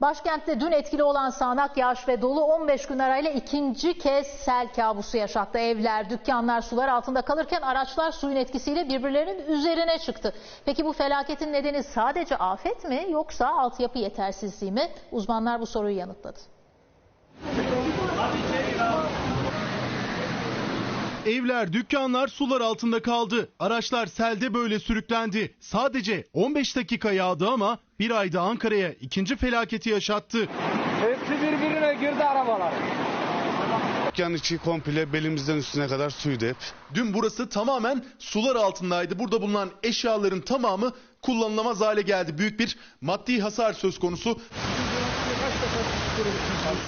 Başkentte dün etkili olan sağanak yağış ve dolu 15 gün arayla ikinci kez sel kabusu yaşattı. Evler, dükkanlar sular altında kalırken araçlar suyun etkisiyle birbirlerinin üzerine çıktı. Peki bu felaketin nedeni sadece afet mi yoksa altyapı yetersizliği mi? Uzmanlar bu soruyu yanıtladı. Evler, dükkanlar sular altında kaldı. Araçlar selde böyle sürüklendi. Sadece 15 dakika yağdı ama bir ayda Ankara'ya ikinci felaketi yaşattı. Hepsi birbirine girdi arabalar. Dükkan içi komple belimizden üstüne kadar suydu hep. Dün burası tamamen sular altındaydı. Burada bulunan eşyaların tamamı kullanılamaz hale geldi. Büyük bir maddi hasar söz konusu.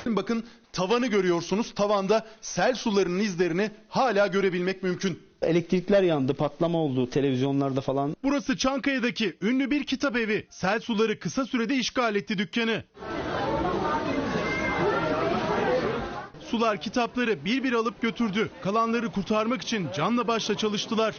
Bakın tavanı görüyorsunuz. Tavanda sel sularının izlerini hala görebilmek mümkün. Elektrikler yandı, patlama oldu televizyonlarda falan. Burası Çankaya'daki ünlü bir kitap evi. Sel suları kısa sürede işgal etti dükkanı. Sular kitapları bir bir alıp götürdü. Kalanları kurtarmak için canla başla çalıştılar.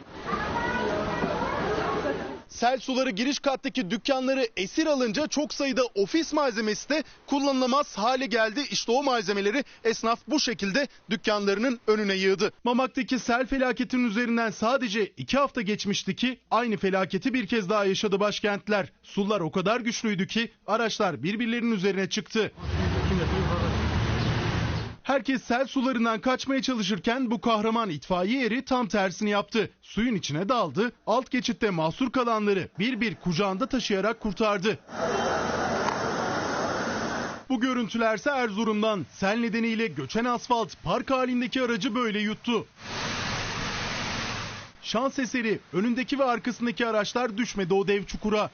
Sel suları giriş kattaki dükkanları esir alınca çok sayıda ofis malzemesi de kullanılamaz hale geldi. İşte o malzemeleri esnaf bu şekilde dükkanlarının önüne yığdı. Mamak'taki sel felaketinin üzerinden sadece iki hafta geçmişti ki aynı felaketi bir kez daha yaşadı başkentler. Sular o kadar güçlüydü ki araçlar birbirlerinin üzerine çıktı. Herkes sel sularından kaçmaya çalışırken bu kahraman itfaiye eri tam tersini yaptı. Suyun içine daldı, alt geçitte mahsur kalanları bir bir kucağında taşıyarak kurtardı. Bu görüntülerse Erzurum'dan sel nedeniyle göçen asfalt park halindeki aracı böyle yuttu. Şans eseri önündeki ve arkasındaki araçlar düşmedi o dev çukura.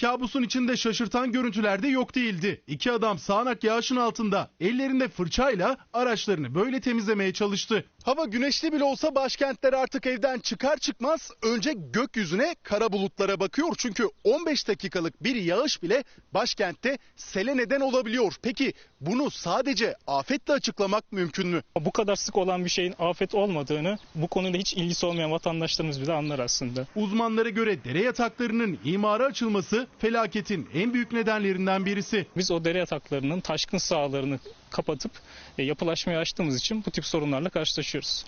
Kabusun içinde şaşırtan görüntüler de yok değildi. İki adam sağanak yağışın altında ellerinde fırçayla araçlarını böyle temizlemeye çalıştı. Hava güneşli bile olsa başkentler artık evden çıkar çıkmaz önce gökyüzüne kara bulutlara bakıyor. Çünkü 15 dakikalık bir yağış bile başkentte sele neden olabiliyor. Peki bunu sadece afetle açıklamak mümkün mü? Bu kadar sık olan bir şeyin afet olmadığını bu konuyla hiç ilgisi olmayan vatandaşlarımız bile anlar aslında. Uzmanlara göre dere yataklarının imara açılması felaketin en büyük nedenlerinden birisi. Biz o dere yataklarının taşkın sahalarını kapatıp e, yapılaşmaya açtığımız için bu tip sorunlarla karşılaşıyoruz.